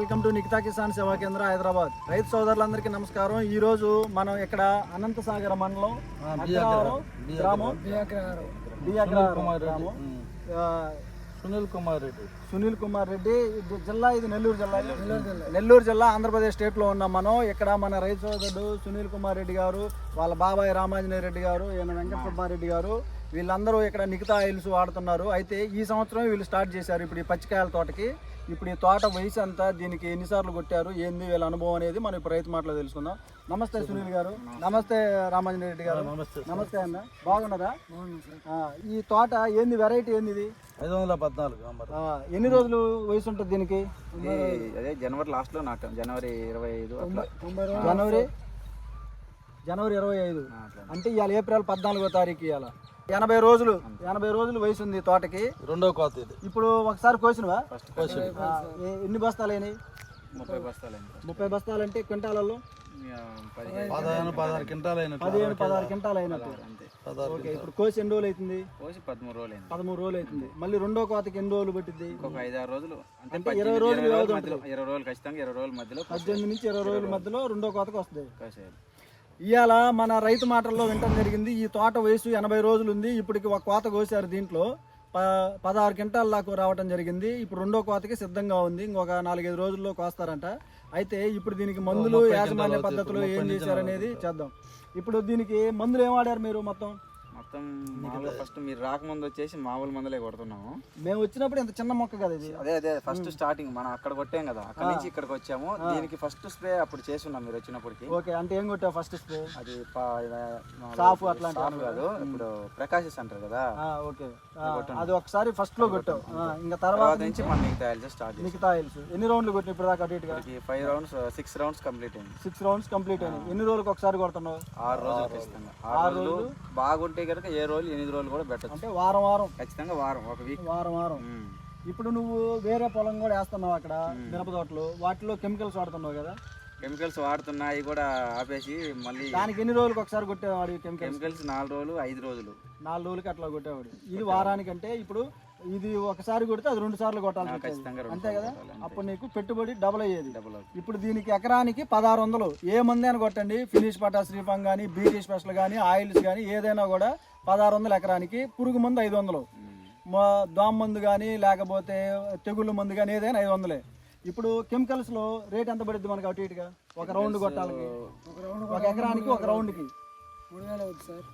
Welcome to Nikita Kisan సేవా కేంద్ర హైదరాబాద్. రైతు సోదరులందరికీ నమస్కారం. ఈ రోజు మనం ఇక్కడ అనంత సాగర మండలం గ్రామం. గ్రామం. సునీల్ కుమార్ రెడ్డి. సునీల్ కుమార్ రెడ్డి. ఇది జిల్లా ఇది నెల్లూరు జిల్లా నెల్లూరు జిల్లా. ఆంధ్రప్రదేశ్ స్టేట్లో ఉన్నాం మనం. ఇక్కడ మన రైతు సోదరుడు సునీల్ కుమార్ రెడ్డి గారు వాళ్ళ బాబాయ్ రామాంజనేయ రెడ్డి గారు ఈయన వెంకట సుబ్బారెడ్డి గారు వీళ్ళందరూ ఇక్కడ నిఖితా ఆయిల్స్ వాడుతున్నారు. అయితే ఈ సంవత్సరం వీళ్ళు స్టార్ట్ చేశారు ఇప్పుడు ఈ పచ్చికాయల తోటకి. ఇప్పుడు ఈ తోట వయసు అంతా దీనికి ఎన్నిసార్లు కొట్టారు? ఏంది వీళ్ళ అనుభవం అనేది మనం ఇప్పుడు రైతు మాటలో తెలుసుకుందాం. నమస్తే సునీల్ గారు. నమస్తే రామాంజనేయ రెడ్డి గారు. నమస్తే. నమస్తే అన్న. బాగున్నదా ఆ, ఈ తోట ఏంది? వెరైటీ ఏంది ఇది? ఐదు వందల పద్నాలుగు ఎన్ని రోజులు వయసు ఉంటుంది దీనికి? అదే జనవరి లాస్ట్లో నాటాం జనవరి ఇరవై ఐదు అట్లా. జనవరి? జనవరి ఇరవై ఐదు. అంటే ఇవాళ ఏప్రిల్ పద్నాలుగో తారీఖు ఇవాళ ఎనభై రోజులు ఎనభై రోజులు వయసు ఉంది తోటకి. రెండో కోత ఇది. ఇప్పుడు ఒకసారి కోసినవా? ఎన్ని బస్తాలు అయినాయి? ముప్పై బస్తాలు ముప్పై బస్తాలు అంటే క్వింటాలలో పదిహేను. పదహారు క్వింటాలు అయినట్టు. పదిహేను పదహారు క్వింటాలు. అయినట్టు. ఓకే ఇప్పుడు కోసి ఎన్ని రోజులు అవుతుంది పోసి పదమూడు రోజులు అయింది. పదమూడు రోజులు అవుతుంది మళ్ళీ రెండో కోతకి ఎన్ని రోజులు పట్టింది ఇంకొక ఐదు ఆరు రోజులు. అంటే ఇరవై రోజులు ఇరవై రోజుల మధ్యలో. ఇరవై రోజులు ఖచ్చితంగా ఇరవై రోజుల మధ్యలో పద్దెనిమిది నుంచి ఇరవై రోజుల మధ్యలో రెండో కోతకు వస్తుంది ఇవాళ మన రైతు మాటల్లో వినటం జరిగింది. ఈ తోట వయసు ఎనభై రోజులు ఉంది ఇప్పటికి ఒక కోత కోసారు దీంట్లో. ప పదహారు క్వింటాల దాకా రావటం జరిగింది. ఇప్పుడు రెండో కోతకి సిద్ధంగా ఉంది. ఇంకొక నాలుగైదు రోజుల్లో కోస్తారంట. అయితే ఇప్పుడు దీనికి మందులు యాజమాన్య పద్ధతులు ఏం చేశారనేది చేద్దాం. ఇప్పుడు దీనికి మందులు ఏం వాడారు మీరు మొత్తం? మొత్తం మామూలుగా ఫస్ట్ మీరు రాకముందు వచ్చేసి మామూలు మందులే కొడుతున్నాము. మేము వచ్చినప్పుడు ఇంత చిన్న మొక్క కదా ఇది. అదే అదే ఫస్ట్ స్టార్టింగ్ మనం అక్కడ కొట్టాం కదా అక్కడ నుంచి ఇక్కడికి వచ్చాము. దీనికి ఫస్ట్ స్ప్రే అప్పుడు చేసి ఉన్నాం మీరు వచ్చినప్పటికి. ఓకే అంటే ఏం కొట్టావు ఫస్ట్ స్ప్రే అది సాఫ్ అట్లాంటి కాదు ఇప్పుడు ప్రకాశిస్ అంటారు కదా. ఓకే. అది ఒకసారి ఫస్ట్లో కొట్టావు. ఇంకా తర్వాత నుంచి మనం మిగతా ఆయిల్స్ స్టార్ట్ మిగతా ఆయిల్స్ ఎన్ని రౌండ్లు కొట్టిన ఇప్పుడు దాకా అటు five rounds six rounds complete అయింది. సిక్స్ రౌండ్స్ కంప్లీట్ అయినాయి. ఎన్ని రోజులకు ఒకసారి కొడుతున్నావు? ఆరు రోజులు ఆరు రోజులు బాగుంటే కనుక ఏ రోజులు ఎనిమిది రోజులు కూడా పెట్టచ్చు. అంటే వారం వారం. ఖచ్చితంగా వారం ఒక వీక్ వారం వారం. ఇప్పుడు నువ్వు వేరే పొలం కూడా వేస్తున్నావు అక్కడ మిరప తోటలు. వాటిలో కెమికల్స్ వాడుతున్నావు కదా? కెమికల్స్ వాడుతున్నా అవి కూడా ఆపేసి మళ్ళీ దానికి ఎన్ని రోజులకు ఒకసారి కొట్టేవాడు కెమికల్స్? కెమికల్స్ నాలుగు రోజులు ఐదు రోజులు. నాలుగు రోజులకి అట్లా కొట్టేవాడు. ఇది వారానికి అంటే ఇప్పుడు ఇది ఒకసారి కొడితే అది రెండు సార్లు రెండు అంతే కదా? అప్పుడు నీకు పెట్టుబడి డబుల్ అయ్యేది. ఇప్పుడు దీనికి ఎకరానికి పదహారు వందలు. ఏ మంది అని కొట్టండి. ఫినిష్ పటా శ్రీఫం కానీ బీటీ స్పెషల్ కానీ ఆయిల్స్ కానీ ఏదైనా కూడా పదహారు వందలు ఎకరానికి పురుగు మందు ఐదు వందలు మా- దోమ మందు కానీ లేకపోతే తెగుళ్ళ మందు కానీ ఏదైనా ఐదు వందలే ఇప్పుడు కెమికల్స్లో రేట్ ఎంత పడుద్ది మనకి అటు ఇటుగా? ఒక రౌండ్ కొట్టాలకి. ఒక ఎకరానికి ఒక రౌండ్కి.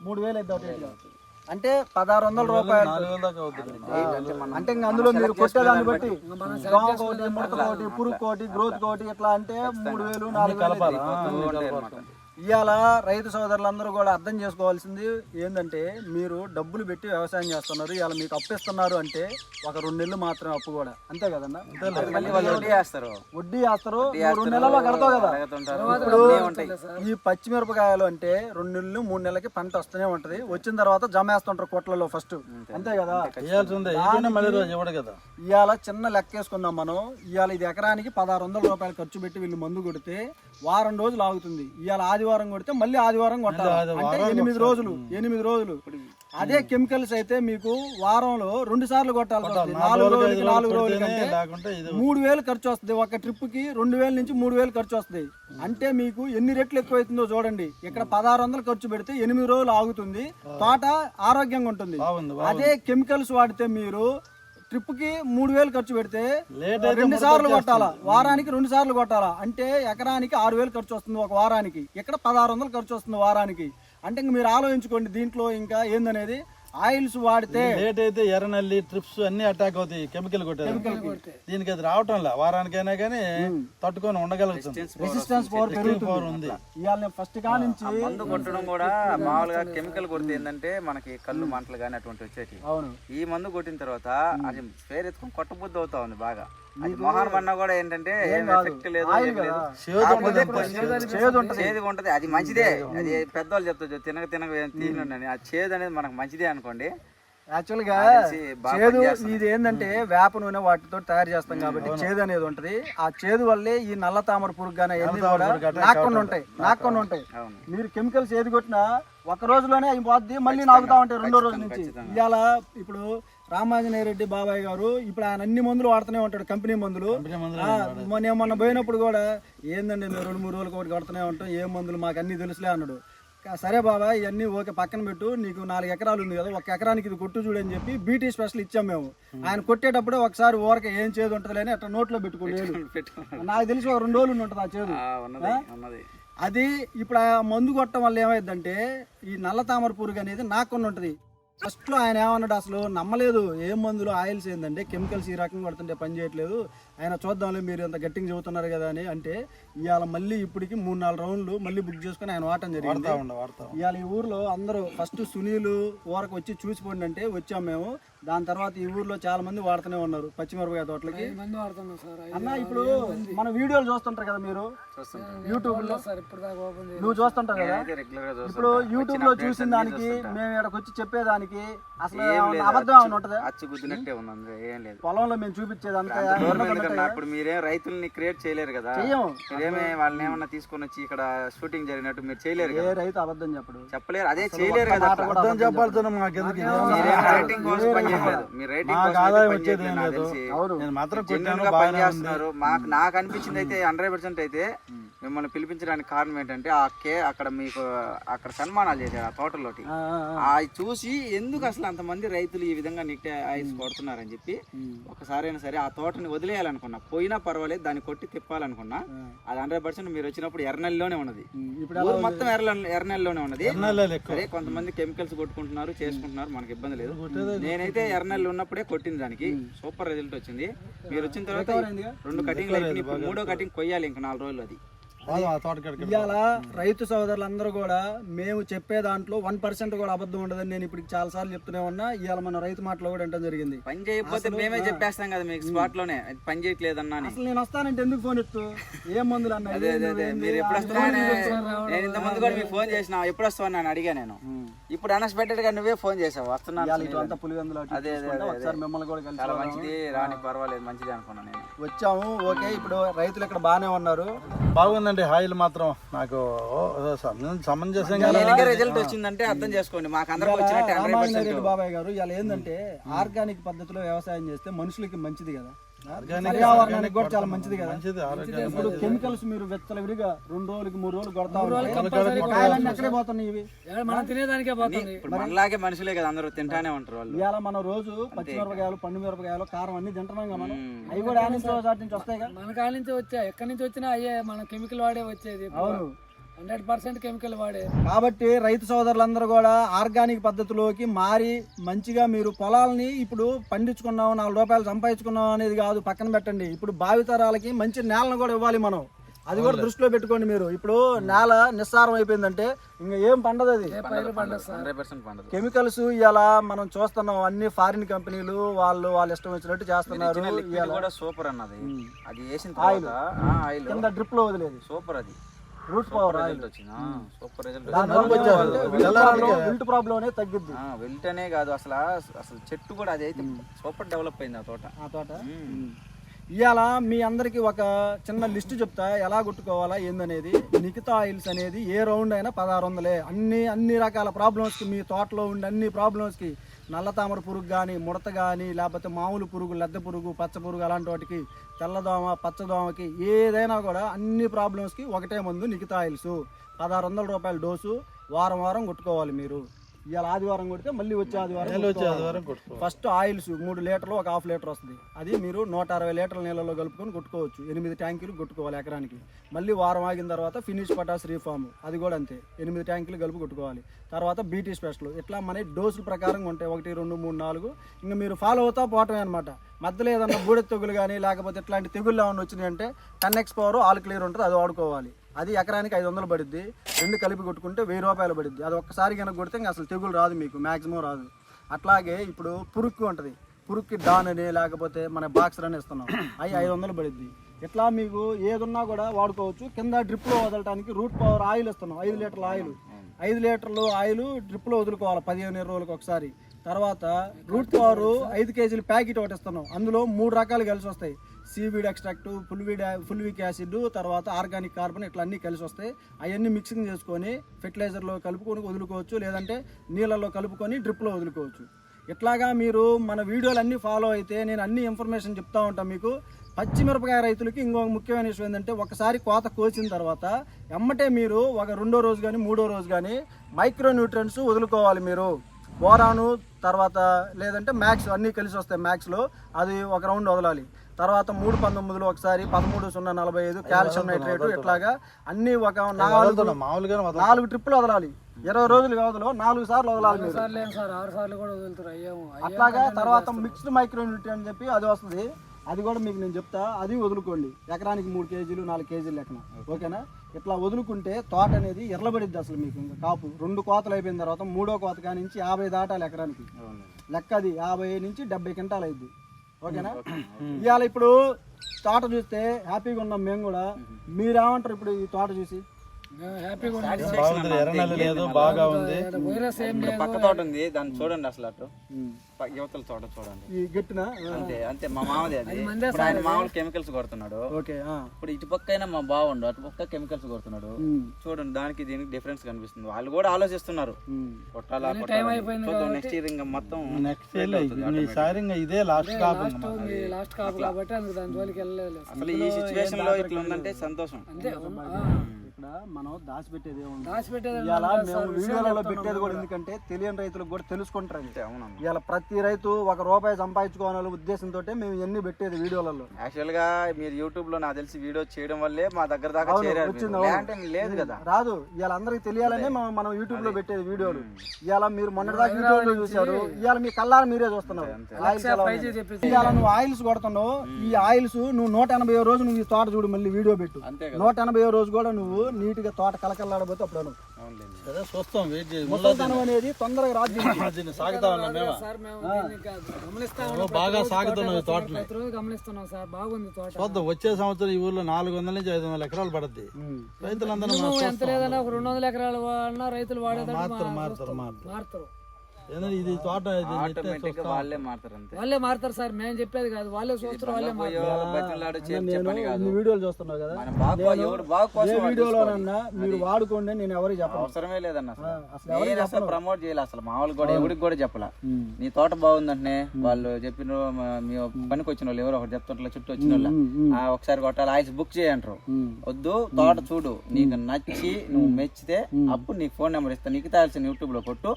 మూడు వేలు అయితే అటు ఇటుగా. అంటే పదహారు వందల రూపాయలు అంటే ఇంకా అందులో మీరు కొట్టేదాన్ని బట్టి దోమ కోటి ముడత కోటి పురుగు కోటి గ్రోత్ కోటి ఇట్లా అంటే మూడు వేలు నాలుగు వేలు అవుతాయి. ఇవాళ రైతు సోదరులందరూ కూడా అర్థం చేసుకోవాల్సింది ఏంటంటే మీరు డబ్బులు పెట్టి వ్యవసాయం చేస్తున్నారు ఇవాళ మీకు అప్పు ఇస్తున్నారు అంటే ఒక రెండు నెలలు మాత్రమే అప్పు కూడా. అంతే కదన్నా మళ్ళీ వాళ్ళు వడ్డీ వేస్తారు. వడ్డీ వేస్తారు. రెండు నెలల్లో కడతావు కదా. ఈ పచ్చిమిరపకాయలు అంటే రెండు నెలలు మూడు నెలలకి పంట వస్తూనే ఉంటది. వచ్చిన తర్వాత జమ వేస్తుంటారు కొట్లలో ఫస్ట్ అంతే. కదా? ఇవాళ చిన్న లెక్క వేసుకుందాం మనం. ఇవాళ ఇది ఎకరానికి పదహారు వందల రూపాయలు ఖర్చు పెట్టి వీళ్ళు మందు కొడితే వారం రోజులు ఆగుతుంది. ఇవాళ ఆదివారం కొడితే మళ్ళీ ఆదివారం కొట్టాలి? అంటే ఎనిమిది రోజులు ఎనిమిది రోజులు. అదే కెమికల్స్ అయితే మీకు వారంలో రెండు సార్లు వస్తుంది. నాలుగు రోజులకి నాలుగు రోజులకి మూడు వేలు ఖర్చు వస్తుంది. ఒక ట్రిప్కి రెండు వేల నుంచి మూడు వేలు ఖర్చు వస్తుంది. అంటే మీకు ఎన్ని రెట్లు ఎక్కువ అవుతుందో చూడండి. ఇక్కడ పదహారు వందలు ఖర్చు పెడితే ఎనిమిది రోజులు ఆగుతుంది. తోట ఆరోగ్యంగా ఉంటుంది. అదే కెమికల్స్ వాడితే మీరు ట్రిప్కి మూడు వేలు ఖర్చు పెడితే రెండు సార్లు కొట్టాలా? వారానికి రెండు సార్లు కొట్టాలా? అంటే ఎకరానికి ఆరు వేలు ఖర్చు వస్తుంది ఒక వారానికి. ఇక్కడ పదహారు వందలు ఖర్చు వస్తుంది వారానికి? అంటే ఇంక మీరు ఆలోచించుకోండి దీంట్లో ఇంకా ఏందనేది? ఆయిల్స్ వాడితే లేట్ అయితే ఎర్రనల్లి ట్రిప్స్ అన్ని అటాక్ అవుతాయి కెమికల్ కొట్టారు దీనికి అది రావటం లే. వారానికైనా కానీ తట్టుకొని ఉండగలుగుతుంది రెసిస్టెన్స్ పవర్ పెరుగుతుంది. ఉంది. ఇవాళ ఫస్ట్ నుంచి మందు కొట్టడం కూడా మామూలుగా కెమికల్ కొడితే ఏంటంటే మనకి కళ్ళు మంటలు కానీ అటువంటి వచ్చేటి అవును. ఈ మందు కొట్టిన తర్వాత అది స్పేర్ ఎత్తుకొని కొట్టబుద్ధి అవుతా ఉంది బాగా. మొహాన్ కూడా ఏంటంటే చేదు ఉంటుంది అది మంచిదే. అది పెద్దవాళ్ళు చెప్తారు తినక తినక తీయనుండని ఆ చేదు అనేది మనకు మంచిదే అనుకోండి. యాక్చువల్గా తెలిసి బాగా చేదు ఇది ఏంటంటే వేప నూనె వాటితో తయారు చేస్తాం కాబట్టి చేదు అనేది ఉంటది. ఆ చేదు వల్లే ఈ నల్ల తామర పురుగు గానీ నాక్కుండా ఉంటాయి. నాక్కుండా ఉంటాయి. మీరు కెమికల్స్ ఏది కొట్టినా ఒక రోజులోనే అవి పోద్ది మళ్ళీ నాకుతా ఉంటాయి రెండో రోజు నుంచి. ఇవాళ ఇప్పుడు రామాంజనేయ రెడ్డి బాబాయ్ గారు ఇప్పుడు ఆయన అన్ని మందులు వాడుతూనే ఉంటాడు కంపెనీ మందులు. మొన్న మొన్న పోయినప్పుడు కూడా ఏందండి మేము రెండు మూడు రోజులకు ఒకటి కొడుతూనే ఉంటాం ఏ మందులు మాకు అన్ని తెలుసులే అన్నాడు. సరే బాబా ఇవన్నీ ఓకే పక్కన పెట్టు నీకు నాలుగు ఎకరాలు ఉంది కదా ఒక ఎకరానికి ఇది కొట్టు చూడని చెప్పి బీటీ స్పెషల్ ఇచ్చాం మేము. ఆయన కొట్టేటప్పుడే ఒకసారి ఊరక ఏం చేదు ఉంటుంది అని అట్లా నోట్లో పెట్టుకుని నాకు తెలిసి ఒక రెండు రోజులు ఉంటుంది ఆ చేదు. అది ఇప్పుడు ఆ మందు కొట్టడం వల్ల ఏమైందంటే ఈ నల్ల తామర పురుగు అనేది నాకుండా ఉంటుంది. ఫస్ట్లో ఆయన ఏమన్నాడు అసలు నమ్మలేదు ఏం మందులు ఆయిల్స్ ఏందంటే కెమికల్స్ ఈ రకంగా పడుతుంటే పని చేయట్లేదు. ఆయన చూద్దాంలే మీరు ఎంత గట్టిగా చెబుతున్నారు కదా అని అంటే ఇవాళ మళ్ళీ ఇప్పటికి మూడు నాలుగు రౌండ్లు మళ్ళీ బుక్ చేసుకుని ఆయన వాడటం జరిగింది. ఇవాళ ఈ ఊర్లో అందరూ ఫస్ట్ సునీలు ఊరకు వచ్చి చూసిపోండి అంటే వచ్చాం మేము. దాని తర్వాత ఈ ఊర్లో చాలా మంది వాడుతూనే ఉన్నారు పచ్చిమిరపకాయ తోటలకి. మంది వాడుతున్నాం సార్ అన్న ఇప్పుడు మన వీడియోలు చూస్తుంటారు కదా మీరు? యూట్యూబ్లో. నువ్వు చూస్తుంటావు కదా? రెగ్యులర్గా ఇప్పుడు యూట్యూబ్లో చూసిన దానికి మేము ఇక్కడికి వచ్చి చెప్పేదానికి అసలు అబద్ధం ఏమైనా ఉంటదా? అచ్చు గుద్దినట్టే ఉంది అందులో ఏం లేదు. పొలంలో మేము చూపించేది అంతా ఇప్పుడు మీరేం రైతుల్ని క్రియేట్ చేయలేరు కదా. చెయ్యం. మీరేమే వాళ్ళని ఏమన్నా తీసుకొని వచ్చి ఇక్కడ షూటింగ్ జరిగినట్టు మీరు చేయలేరు ఏ రైతు అబద్ధం చెప్పడు. చెప్పలేరు. అదే చేయలేరు కదా. అర్థం చెప్పాల్సిన మాకెందుకు ఇది? మీరేం రైటింగ్ కోసం పని చేయలేదు మీరు రైటింగ్ కోసం తెలిసి నేను మాత్రం జెన్యున్ కొట్టాను గా పని బాగానే ఉంది. చేస్తున్నారు. మాకు నాకు అనిపించింది అయితే హండ్రెడ్ పర్సెంట్ అయితే మిమ్మల్ని పిలిపించడానికి కారణం ఏంటంటే ఆ కే అక్కడ మీకు అక్కడ సన్మానాలు చేశారు ఆ తోటలోటి. ఆ. ఆ చూసి ఎందుకు అసలు అంతమంది రైతులు ఈ విధంగా నిట్టే ఐస్ కొడుతున్నారని చెప్పి ఒకసారైనా సరే ఆ తోటని వదిలేయాలనుకున్నా. పోయినా పర్వాలేదు దాన్ని కొట్టి తిప్పాలనుకున్నా. అది హండ్రెడ్ పర్సెంట్ మీరు వచ్చినప్పుడు ఎర్రనెల్లోనే ఉన్నది. ఊరు మొత్తం ఎర్ర ఎర్రనెల్లోనే ఉన్నది. సరే కొంతమంది కెమికల్స్ కొట్టుకుంటున్నారు చేసుకుంటున్నారు మనకి ఇబ్బంది లేదు. నేనైతే ఎర్రనెల్లు ఉన్నప్పుడే కొట్టింది దానికి. సూపర్ రిజల్ట్ వచ్చింది. మీరు వచ్చిన తర్వాత? రెండు. ఇప్పుడు మూడో కటింగ్ కొయ్యాలి ఇంకా నాలుగు రోజులు అది. ఇవాళ రైతు సోదరులందరూ కూడా మేము చెప్పే దాంట్లో వన్ పర్సెంట్ కూడా అబద్ధం ఉండదని నేను ఇప్పుడు చాలా సార్లు చెప్తూనే ఉన్నా. ఇవాళ మన రైతు మాటలో కూడా వినటం జరిగింది. పని చేయకపోతే మేమే చెప్పేస్తాం కదా మీకు స్పాట్లోనే అది పని చేయట్లేదన్నా అని. అసలు నేను వస్తానంటే ఎందుకు ఫోన్ ఎత్తు? ఏం మందులు అన్న? అదే అదే అదే. మీరు ఎప్పుడు నేను ఇంత ముందు కూడా మీకు ఫోన్ చేసిన. ఎప్పుడు వస్తావు అని అడిగా నేను. ఇప్పుడు అన్ఎక్స్పెక్టెడ్గా నువ్వే ఫోన్ చేసావు. వస్తున్నాను పులివెందులు అదే, అదే, ఒకసారి మిమ్మల్ని కూడా కలిసి. మంచిది రాని పర్వాలేదు. మంచిది అనుకున్నాను నేను. వచ్చాము. ఓకే ఇప్పుడు రైతులు ఇక్కడ బాగానే ఉన్నారు. బాగుందండి. హాయిల్ మాత్రం నాకు సమంజసంగా రిజల్ట్ వచ్చిందంటే అర్థం చేసుకోండి. మాకు రామాయణ రెడ్డి బాబాయ్ గారు ఇలా ఏంటంటే ఆర్గానిక్ పద్ధతిలో వ్యవసాయం చేస్తే మనుషులకి మంచిది కదా. పర్యావరణానికి కూడా చాలా మంచిది కదా. ఇప్పుడు కెమికల్స్ మీరు వెచ్చల విడిగా రెండు రోజులకి మూడు రోజులు కొడతా ఎక్కడే పోతున్నాయి ఇవి. మనం తినేదానికే పోతుంది. మనలాగే మనుషులే కదా అందరూ తింటానే ఉంటారు వాళ్ళు. ఇవాళ మన రోజు పచ్చిమిరపకాయలు పండు మిరపకాయలు కారం అన్ని తింటున్నాం కదా మనం. అవి కూడా ఆ నుంచి వస్తాయి కదా. మన కాడ నుంచి వచ్చా ఎక్కడి నుంచి వచ్చినా అయ్యే మనం కెమికల్ వాడే వచ్చేది అవును. హండ్రెడ్ పర్సెంట్ కెమికల్ వాడే. కాబట్టి రైతు సోదరులందరూ కూడా ఆర్గానిక్ పద్ధతిలోకి మారి మంచిగా మీరు పొలాలని ఇప్పుడు పండించుకున్నాం నాలుగు రూపాయలు సంపాదించుకున్నాం అనేది కాదు పక్కన పెట్టండి. ఇప్పుడు భావితరాలకి మంచి నేలను కూడా ఇవ్వాలి మనం. అది కూడా దృష్టిలో పెట్టుకోండి మీరు. ఇప్పుడు నేల నిస్సారం అయిపోయిందంటే ఇంకా ఏం పండదు అది. కెమికల్స్ ఇలా మనం చూస్తున్నాం అన్ని ఫారిన్ కంపెనీలు వాళ్ళు వాళ్ళు ఇష్టం వచ్చినట్టు చేస్తున్నారు. సూపర్ అన్నది అది. వేసిన తర్వాత ఆయిల్. కింద డ్రిప్లో వదిలేదు. సూపర్ అది. రూట్ పవర్ రిజల్ట్ వచ్చింది. సూపర్ రిజల్ట్ విల్ట్ ప్రాబ్లం అనేది తగ్గిద్ది. వెళ్తేనే కాదు అసలు అసలు చెట్టు కూడా అది అయితే సూపర్ డెవలప్ అయింది ఆ తోట. ఆ తోట? ఇవాళ మీ అందరికి ఒక చిన్న లిస్ట్ చెప్తా ఎలా కొట్టుకోవాలా ఏందనేది? నిఖితా ఆయిల్స్ అనేది ఏ రౌండ్ అయినా పదహారు వందలే. అన్ని అన్ని రకాల ప్రాబ్లమ్స్కి మీ తోటలో ఉండే అన్ని ప్రాబ్లమ్స్కి నల్ల తామర పురుగు కానీ ముడత కానీ లేకపోతే మామూలు పురుగు లద్దె పురుగు పచ్చ పురుగు అలాంటి వాటికి తెల్లదోమ పచ్చదోమకి ఏదైనా కూడా అన్ని ప్రాబ్లమ్స్కి ఒకటే మందు నిఖితా పదహారు వందల రూపాయల డోసు వారం వారం కొట్టుకోవాలి మీరు. ఇవాళ ఆదివారం కొడితే మళ్ళీ వచ్చే ఆదివారం ఫస్ట్ ఆయిల్స్ మూడు లీటర్లు ఒక హాఫ్ లీటర్ వస్తుంది. అది మీరు నూట అరవై లీటర్ల నీళ్ళలో కలుపుకొని కొట్టుకోవచ్చు. ఎనిమిది ట్యాంకులు కొట్టుకోవాలి ఎకరానికి. మళ్ళీ వారం ఆగిన తర్వాత ఫినిష్ పటాస్ రీఫామ్ అది కూడా అంతే. ఎనిమిది ట్యాంకులు కలుపు కొట్టుకోవాలి. తర్వాత బీటీ స్పెషల్ ఇట్లా మన డోసుల ప్రకారం ఉంటాయి. ఒకటి రెండు మూడు నాలుగు. ఇంకా మీరు ఫాలో అవుతా పోవటమే అనమాట మధ్యలో ఏదన్నా బూడె తెగులు కానీ లేకపోతే ఇట్లాంటి తెగుళ్ళు ఏమైనా వచ్చినాయి అంటే ten X power all clear ఉంటుంది. అది వాడుకోవాలి. అది ఎకరానికి ఐదు వందలు పడుద్ది. రెండు కలిపి కొట్టుకుంటే వెయ్యి రూపాయలు పడుద్ది. అది ఒక్కసారి కనుక కొడితే ఇంకా అసలు తెగులు రాదు మీకు మ్యాక్సిమం రాదు. అట్లాగే ఇప్పుడు పురుక్కు ఉంటుంది. పురుక్కి డాన్ అని లేకపోతే మన బాక్సర్ అని ఇస్తున్నాం. అవి ఐదు వందలు పడుద్ది. ఇట్లా మీకు ఏదున్నా కూడా వాడుకోవచ్చు. కింద డ్రిప్లో వదలటానికి రూట్ పవర్ ఆయిల్ ఇస్తున్నాం. ఐదు లీటర్ల ఆయిల్. ఐదు లీటర్లు ఆయిల్ డ్రిప్లో వదులుకోవాలి. పదిహేను ఇరవై రోజులకు ఒకసారి. తర్వాత రూట్ పవర్ ఐదు కేజీల ప్యాకెట్ ఒకటి ఇస్తున్నాం. అందులో మూడు రకాలు కలిసి వస్తాయి. సీవీడ్ ఎక్స్ట్రాక్ట్ ఫుల్వీడ్ ఫుల్విక్ యాసిడ్ తర్వాత ఆర్గానిక్ కార్బన్ ఇట్లా అన్నీ కలిసి వస్తాయి. అవన్నీ మిక్సింగ్ చేసుకొని ఫెర్టిలైజర్లో కలుపుకొని వదులుకోవచ్చు లేదంటే నీళ్ళలో కలుపుకొని డ్రిప్లో వదులుకోవచ్చు. ఇట్లాగా మీరు మన వీడియోలు అన్నీ ఫాలో అయితే నేను అన్ని ఇన్ఫర్మేషన్ చెప్తా ఉంటాను మీకు. పచ్చిమిరపకాయ రైతులకి ఇంకొక ముఖ్యమైన విషయం ఏంటంటే ఒకసారి కోత కోసిన తర్వాత ఎమ్మటే మీరు ఒక రెండో రోజు కానీ మూడో రోజు కానీ మైక్రో న్యూట్రియన్స్ వదులుకోవాలి మీరు. బోరాను తర్వాత లేదంటే మ్యాక్స్ అన్నీ కలిసి వస్తాయి మ్యాక్స్లో. అది ఒక రౌండ్ వదలాలి. తర్వాత మూడు పంతొమ్మిదిలో ఒకసారి పదమూడు సున్నా నలభై ఐదు కాల్షియం నైట్రేట్ ఇట్లాగా అన్ని ఒక నాలుగు వదులుతున్నా, మామూలుగానే వదల నాలుగు ట్రిప్పులు వదలాలి. ఇరవై రోజుల వ్యవధిలో నాలుగు సార్లు వదలాలి మీరు. సార్లు ఏం సార్ ఆరు సార్లు కూడా వదులుతారు. అయ్యేమో అట్లాగా తర్వాత మిక్స్డ్ మైక్రోన్యూట్రీ అని చెప్పి అది వస్తుంది. అది కూడా మీకు నేను చెప్తా అది వదులుకోండి. ఎకరానికి మూడు కేజీలు నాలుగు కేజీలు లెక్కన. ఓకేనా? ఇట్లా వదులుకుంటే తోట అనేది ఎర్రబడిద్ది అసలు మీకు ఇంకా కాపు. రెండు కోతలు అయిపోయిన తర్వాత మూడో కోత కానించి యాభై దాటాలి ఎకరానికి. లెక్క అది యాభై నుంచి డెబ్బై క్వింటాలు అయింది ఓకేనా? ఇవాళ ఇప్పుడు తోట చూస్తే హ్యాపీగా ఉన్నాం మేము కూడా. మీరేమంటారు ఇప్పుడు ఈ తోట చూసి? లేదు బాగా ఉంది. పక్క తోట ఉంది దాన్ని చూడండి అసలు అటు. ప- యువతల తోట చూడండి. ఈ గట్టిన? అంతే అంతే మా మామది అది. ఇప్పుడు ఆయన మామూలు కెమికల్స్ కొడుతున్నాడు. ఓకే ఆ. ఇప్పుడు ఇటు పక్క అయినా మా బాగుండు అటు పక్క కెమికల్స్ కొడుతున్నాడు. చూడండి దానికి దీనికి డిఫరెన్స్ కనిపిస్తుంది. వాళ్ళు కూడా ఆలోచిస్తున్నారు. కొట్టాలా కొట్టాలా నెక్స్ట్ ఇయర్ ఇంకా మొత్తం నెక్స్ట్ ఈసారి ఇంకా ఇదే లాస్ట్ లాస్ట్ కాబట్టి అందుకు దాని జోలికి వెళ్ళలేదు. అసలు ఈ సిచ్యువేషన్లో ఇట్లా ఉందంటే సంతోషం. ఇక్కడ మనం దాచిపెట్టేది దాచిపెట్టేది మేము వీడియోలలో పెట్టేది కూడా ఎందుకంటే తెలియని రైతులకు కూడా తెలుసుకుంటారు అంతే అవునమ్మా. ఇవాళ ప్రతి రైతు ఒక రూపాయి సంపాదించుకోవాలనే ఉద్దేశంతో మేము ఇవన్నీ పెట్టేది వీడియోలలో. యాక్చువల్గా మీరు యూట్యూబ్లో నాకు తెలిసి వీడియో చేయడం వల్లే మా దగ్గర దాకా చేరారు లేదు కదా. రాదు ఇవాళ అందరికి తెలియాలనే మనం యూట్యూబ్లో పెట్టేది వీడియోలు. ఇవాళ మీరు మొన్నటిదాకా వీడియోలో చూశారు ఇవాళ మీ కళ్ళారా మీరే చూస్తున్నారు. ఇవాళ నువ్వు ఆయిల్స్ కొడుతున్నావు ఈ ఆయిల్స్ నువ్వు నూట ఎనభై రోజు నువ్వు ఈ తోట చూడు మళ్ళీ వీడియో పెట్టు. అంతే నూట ఎనభై రోజు కూడా నువ్వు నీట్గా తోట కలకల్లాడబోతే అప్పుడు అను. అవునులేండి. అదే చూస్తాం వెయిట్ చేసి ముసలితనం అనేది తొందరగా దీన్ని సాగుతా ఉన్నాం మేము. బాగా సాగుతున్నాం తోటని. గమనిస్తున్నాం సార్ బాగుంది తోట. చూద్దాం వచ్చే సంవత్సరం ఈ ఊర్లో నాలుగు వందల నుంచి ఐదు వందల ఎకరాలు పడుద్ది. రైతులందరూ ఎంత లేదన్నా ఒక రెండు వందల ఎకరాలు వాడినా రైతులు మారుతారు మారుతారు ఏంటంటే ఇది తోట ఆటోమేటిక్ వాళ్ళే మారుతారు అంతే వాళ్ళే మారుతారు సార్ మేము చెప్పేది కాదు. వాళ్ళే చూస్తారు వాళ్ళే బతిలాడు చెప్పని కాదు. వీడియోలు చూస్తున్నావు కదా. మన బాగా ఎవరు? బాగా ఏ కోసం వాడు వీడియోలోనన్నా మీరు వాడుకోండి నేను ఎవరికి చెప్పను. అవసరమే లేదన్న అసలు. ప్రమోట్ చేయాలి అసలు. మామూలు కూడా ఎవరికి కూడా చెప్పాల. నీ తోట బాగుందంటే వాళ్ళు చెప్పిన మా- పనికి వచ్చిన వాళ్ళు ఎవరో ఒకటి చెప్తుంటారు చుట్టూ వచ్చిన వాళ్ళు. ఆ ఒకసారి కొట్టాలి ఆయిల్స్ బుక్ చేయంటారు వద్దు తోట చూడు. నీకు నచ్చి నువ్వు మెచ్చితే అప్పుడు నీకు ఫోన్ నెంబర్ ఇస్తా. నీకు తెలిసిన యూట్యూబ్లో కొట్టు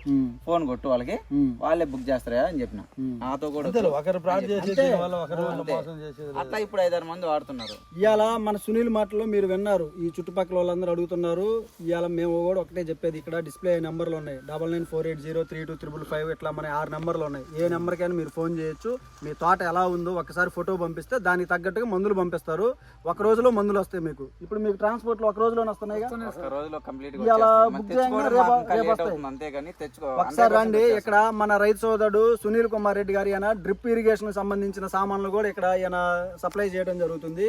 ఫోన్ కొట్టు వాళ్ళకి వాళ్ళే బుక్ చేస్తారా అని చెప్పిన. నాతో కూడా అట్లా ఇప్పుడు ఐదారు మంది వాడుతున్నారు. ఇవాళ మన సునీల్ మాటలో మీరు విన్నారు ఈ చుట్టుపక్కల వాళ్ళందరూ అడుగుతున్నారు ఇవాళ మేము కూడా ఒకటే చెప్పేది ఇక్కడ డిస్ప్లే నెంబర్లు ఉన్నాయి. Double nine four eight zero three two triple five ఇట్లా మన ఆరు నెంబర్లు ఉన్నాయి. ఏ నెంబర్కైనా మీరు ఫోన్ చేయొచ్చు మీ తోట ఎలా ఉందో ఒకసారి ఫోటో పంపిస్తే దానికి తగ్గట్టుగా మందులు పంపిస్తారు. ఒక రోజులో మందులు వస్తాయి మీకు. ఇప్పుడు మీకు ఒక రోజులోనే వస్తున్నాయి ఒక రోజులో బుక్ రేపు- వస్తాయి. తెచ్చుకో ఒకసారి రండి ఇక్కడ మన రైతు సోదరుడు సునీల్ కుమార్ రెడ్డి గారి ఆయన డ్రిప్ ఇరిగేషన్ సంబంధించిన సామాన్లు కూడా ఇక్కడ ఆయన సప్లై చేయడం జరుగుతుంది.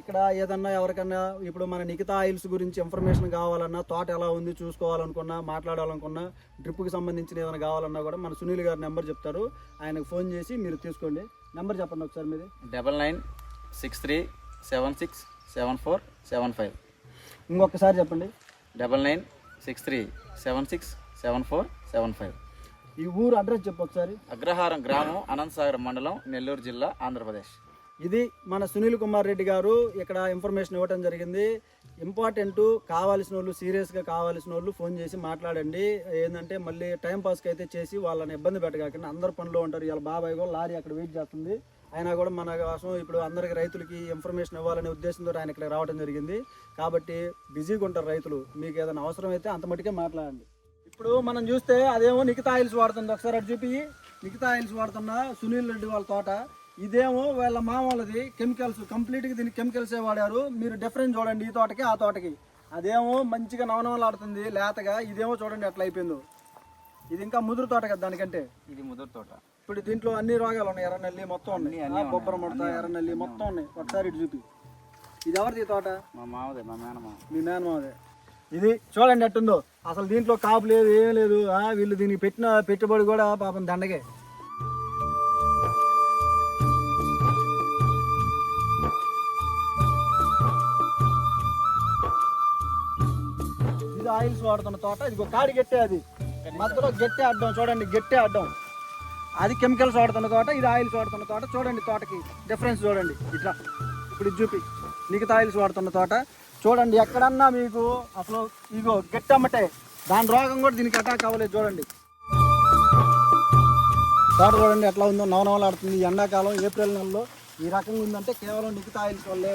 ఇక్కడ ఏదన్నా ఎవరికన్నా ఇప్పుడు మన నిఖితా ఆయిల్స్ గురించి ఇన్ఫర్మేషన్ కావాలన్నా తోట ఎలా ఉంది చూసుకోవాలనుకున్నా మాట్లాడాలనుకున్నా డ్రిప్కి సంబంధించిన ఏదైనా కావాలన్నా కూడా మన సునీల్ గారి నెంబర్ చెప్తారు. ఆయనకు ఫోన్ చేసి మీరు తీసుకోండి. నెంబర్ చెప్పండి ఒకసారి మీది. Double nine six three seven six seven four seven five. ఇంకొకసారి చెప్పండి. Double nine six three seven six seven four seven five. ఈ ఊరు అడ్రస్ చెప్పు ఒకసారి. అగ్రహారం గ్రామం అనంతసాగర్ మండలం నెల్లూరు జిల్లా ఆంధ్రప్రదేశ్. ఇది మన సునీల్ కుమార్ రెడ్డి గారు ఇక్కడ ఇన్ఫర్మేషన్ ఇవ్వడం జరిగింది. ఇంపార్టెంట్ కావాల్సిన వాళ్ళు సీరియస్గా కావాల్సిన వాళ్ళు ఫోన్ చేసి మాట్లాడండి. ఏంటంటే మళ్ళీ టైం పాస్కి అయితే చేసి వాళ్ళని ఇబ్బంది పెట్టగాకుండా అందరు పనిలో ఉంటారు. ఇలా బాబాయ్ కూడా లారీ అక్కడ వెయిట్ చేస్తుంది. అయినా కూడా మన కోసం ఇప్పుడు అందరికి రైతులకి ఇన్ఫర్మేషన్ ఇవ్వాలనే ఉద్దేశంతో ఆయన ఇక్కడ రావడం జరిగింది. కాబట్టి బిజీగా ఉంటారు రైతులు. మీకు ఏదైనా అవసరం అయితే అంత మటుకే మాట్లాడండి. ఇప్పుడు మనం చూస్తే అదేమో నిఖితా ఆయిల్స్ వాడుతుంది ఒకసారి అటు చూపి. నిఖితా ఆయిల్స్ వాడుతున్న సునీల్ రెడ్డి వాళ్ళ తోట. ఇదేమో వాళ్ళ మామూలది కెమికల్స్ కంప్లీట్గా దీనికి కెమికల్సే వాడారు. మీరు డిఫరెన్స్ చూడండి ఈ తోటకి ఆ తోటకి. అదేమో మంచిగా నవనవలాడుతుంది లేతగా. ఇదేమో చూడండి ఎట్లా అయిపోయిందో. ఇది ఇంకా ముదురు తోట కదా దానికంటే. ఇది ముదురు తోట. ఇప్పుడు దీంట్లో అన్ని రోగాలు ఉన్నాయి. ఎర్రనల్లి మొత్తం ఉన్నాయి. బొబ్బర ముడత ఎర్రనల్లి మొత్తం ఉన్నాయి. ఒకసారి ఇటు చూపి. ఇది ఎవరిది తోట? మా మామదే మా మేనమామ. మీ మేనమావదే. ఇది చూడండి ఎట్టుందో. అసలు దీంట్లో కాపు లేదు ఏం లేదు. వీళ్ళు దీనికి పెట్టిన పెట్టుబడి కూడా పాపం దండగే ఇది ఆయిల్స్ వాడుతున్న తోట ఇది కాడి గట్టే అది. మధ్యలో గట్టే అడ్డం చూడండి గట్టే అడ్డం. అది కెమికల్స్ వాడుతున్న తోట ఇది ఆయిల్స్ వాడుతున్న తోట. చూడండి తోటకి డిఫరెన్స్ చూడండి. ఇట్లా. ఇప్పుడు ఇది చూపి. మిగతా ఆయిల్స్ వాడుతున్న తోట. చూడండి ఎక్కడన్నా మీకు అసలు ఇగో గట్టమ్మటే. దాని రోగం కూడా దీనికి అటాక్ అవ్వలేదు చూడండి. తోట చూడండి ఎట్లా ఉందో నవనవలాడుతుంది. ఎండాకాలం ఏప్రిల్ నెలలో ఈ రకంగా ఉందంటే కేవలం నిఖిత వల్లే